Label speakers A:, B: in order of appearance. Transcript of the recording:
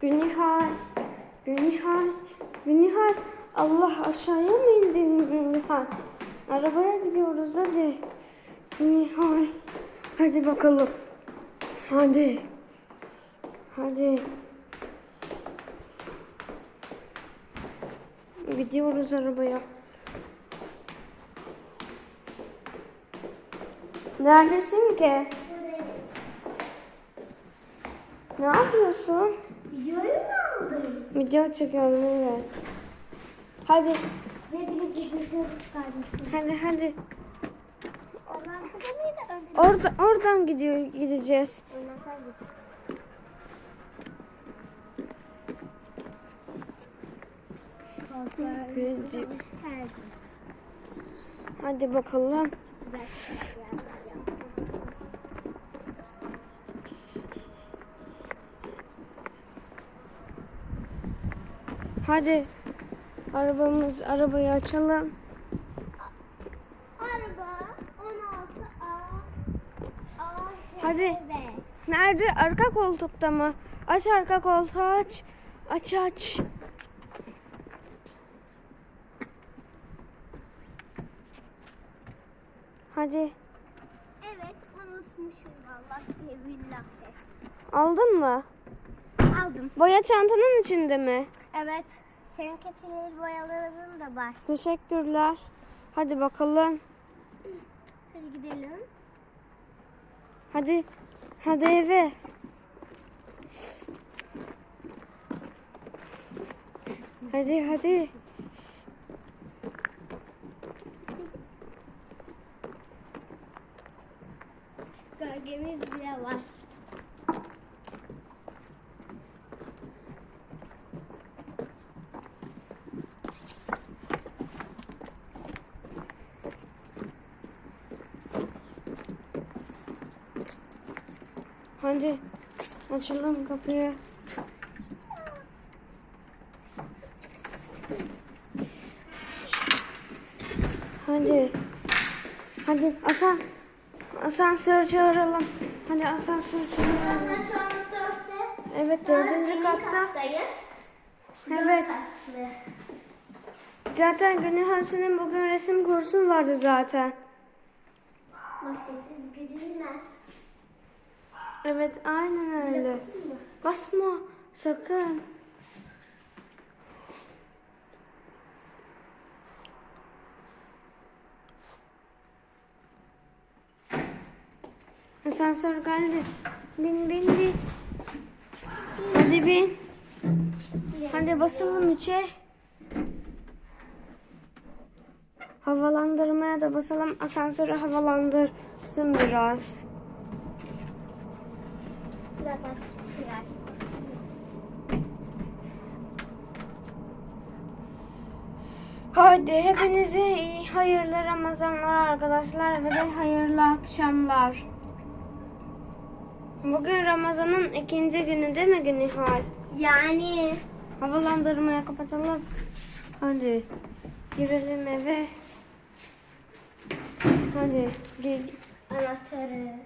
A: Günihal. Günihal. Günihal. Allah aşağıya mı indin Günihal? Arabaya gidiyoruz hadi. Günihal. Hadi bakalım. Hadi. Hadi. Gidiyoruz arabaya. Neredesin ki? Ne yapıyorsun?
B: Videoyu mu aldın?
A: Video çekiyorum evet. Hadi, hadi, hadi. Orada, oradan gidiyor, gideceğiz. Hadi bakalım. Hadi. Arabamız, arabayı açalım.
B: Araba 16A A
A: Hadi. Nerede? Arka koltukta mı? Aç arka koltuğu aç. Aç aç. Hadi.
B: Evet unutmuşum vallahi billahi.
A: Aldın mı?
B: Aldım.
A: Boya çantanın içinde mi?
B: Evet. Senin keçileri boyaların da var.
A: Teşekkürler. Hadi bakalım.
B: Hadi gidelim.
A: Hadi. Hadi eve. Hadi hadi.
B: Gölgemiz bile var.
A: Hadi. Açalım kapıyı. Hadi. Hadi asan. Asansör çağıralım. Hadi asansör çağıralım. Evet dördüncü katta. Evet. Zaten Gönül Hansen'in bugün resim kursu vardı zaten.
B: Başkasız gidilmez.
A: Evet aynen öyle. Basma sakın. Asansör geldi. Bin bin bin. Hadi bin. Hadi basalım üçe. Havalandırmaya da basalım. Asansörü havalandırsın biraz.
B: Zaten bir şeyler.
A: Hadi hepinize iyi hayırlı Ramazanlar arkadaşlar ve de hayırlı akşamlar. Bugün Ramazan'ın ikinci günü değil mi Günihal?
B: Yani
A: Havalandırmaya kapatalım. Hadi girelim eve. Hadi gir.
B: anahtarı.